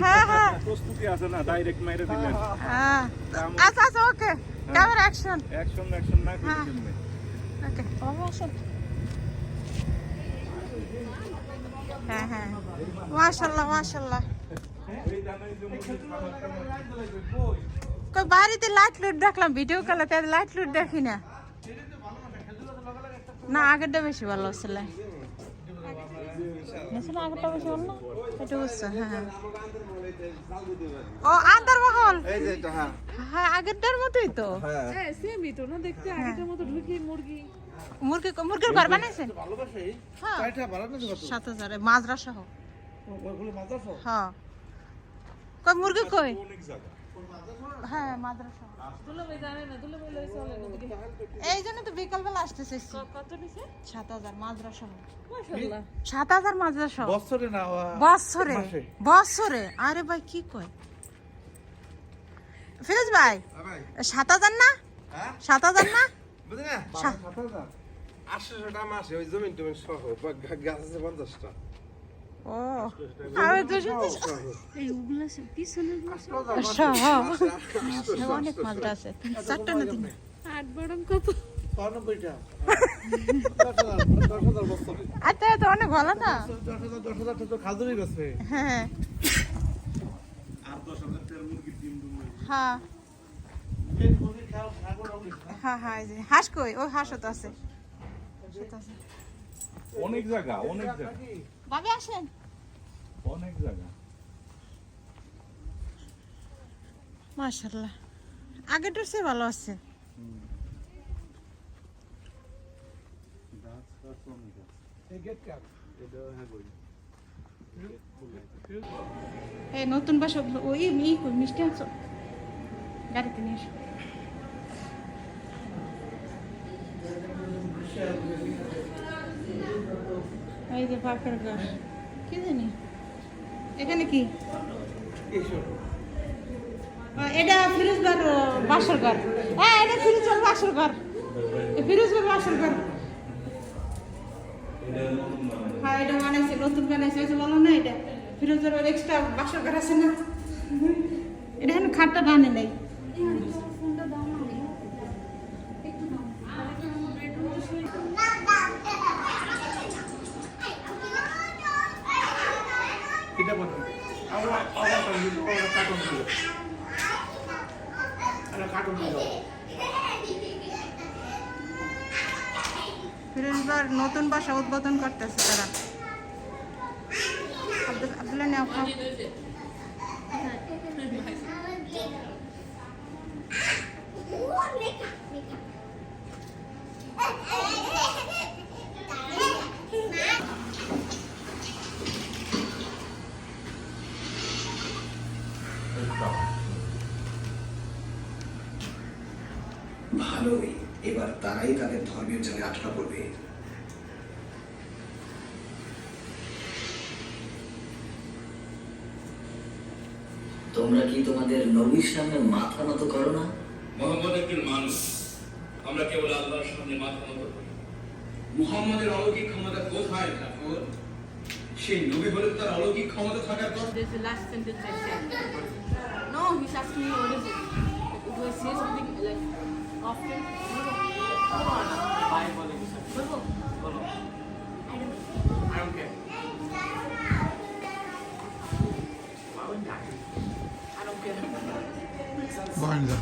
হ্যাঁ হ্যাঁ। হ্যাঁ। আচ্ছা আচ্ছা হ্যাঁ। হ্যাঁ হ্যাঁ। মাশাল্লাহ মাশাল্লাহ। কই বাড়িতে লাইট লুট দেখলাম ভিডিও কলে লাইট লুট দেখি না। না আগেরটা বেশি ভালো ছিল। আগেরটা বেশি ভালো না? এটা বুঝছ হ্যাঁ ও আন্দার মহল এই যে এটা হ্যাঁ। হ্যাঁ আগেরটার মতোই তো। হ্যাঁ। হ্যাঁ সেমই তো না? দেখতে মতো ঢুকি মুরগি। মুরগি মুরগির ঘর বানাইছেন হ্যাঁ। তো সাত হাজারে মাজরা সহ হ্যাঁ। কই মুরগি কই? অনেক জায়গা। হ্যাঁ ভাই ভাই এই জন্য তো বিকালবেলা সাত হাজার মাজরা সাত হাজার মাজরা বছরে না বছরে? বছরে? আরে ভাই কি কয়? ফিরোজ ভাই হ্যাঁ সাত হাজার না? হ্যাঁ? সাত হাজার না? বুঝলি না? সা- সাত হাজার? আটশোটা মাসে ওই জমিন টমিন সহ গাছ আছে পঞ্চাশটা। ও আমি তো পিছনে সহ অনেক আছে। চারটা না আট কত? আচ্ছা তো অনেক ভালো না? হ্যাঁ। হ্যাঁ। হ্যাঁ হ্যাঁ এই যে হাঁস কই? ওই হাঁসও তো আছে। হাঁসও আছে। অনেক জায়গা অনেক জায়গা। ভাবি আসেন। অনেক জায়গা। মাশাল্লাহ আগেরটার চেয়ে ভালো আছে। এই কাপ এই নতুন বাসা ওই ই মিষ্টি আনছো? গাড়িতে নিয়ে এসো। এই যে পাপের ঘর। কি জানি? এখানে কি? এটা ফিরোজবার বাসর ঘর। হ্যাঁ এটা ফিরোজবার বাসর ঘর। ফিরোজবার বাসর ঘর। হ্যাঁ এটা বানাইছে, নতুন বানাইছে। ওই যে বলো না এটা? ফিরোজের ওর এক্সট্রা বাসর ঘর আছে না? এটা এখন খাটটা টানে নাই। এটা কার্টুন কার্টুন ফিরোজবার নতুন বাসা উদ্বোধন করতেছে তারা। আব্দুল আব্দুল্লাহ নেওয়া ভালোই। এবার তারাই তাদের ধর্মের জালে আটকা পড়বে। তোমরা কি তোমাদের নবীর সামনে মাথা নত করো না? মোহাম্মদ একজন মানুষ। আমরা কেবল আল্লাহর সামনে মাথা নত করি। মুহাম্মাদের অলৌকিক ক্ষমতা কোথায় ঠাকুর? সেই নবী বলে তার অলৌকিক ক্ষমতা থাকার I. No, he's asking me what is it. Do I say something like often? বলব? বলব? I don't care. I don't care. বহেন যা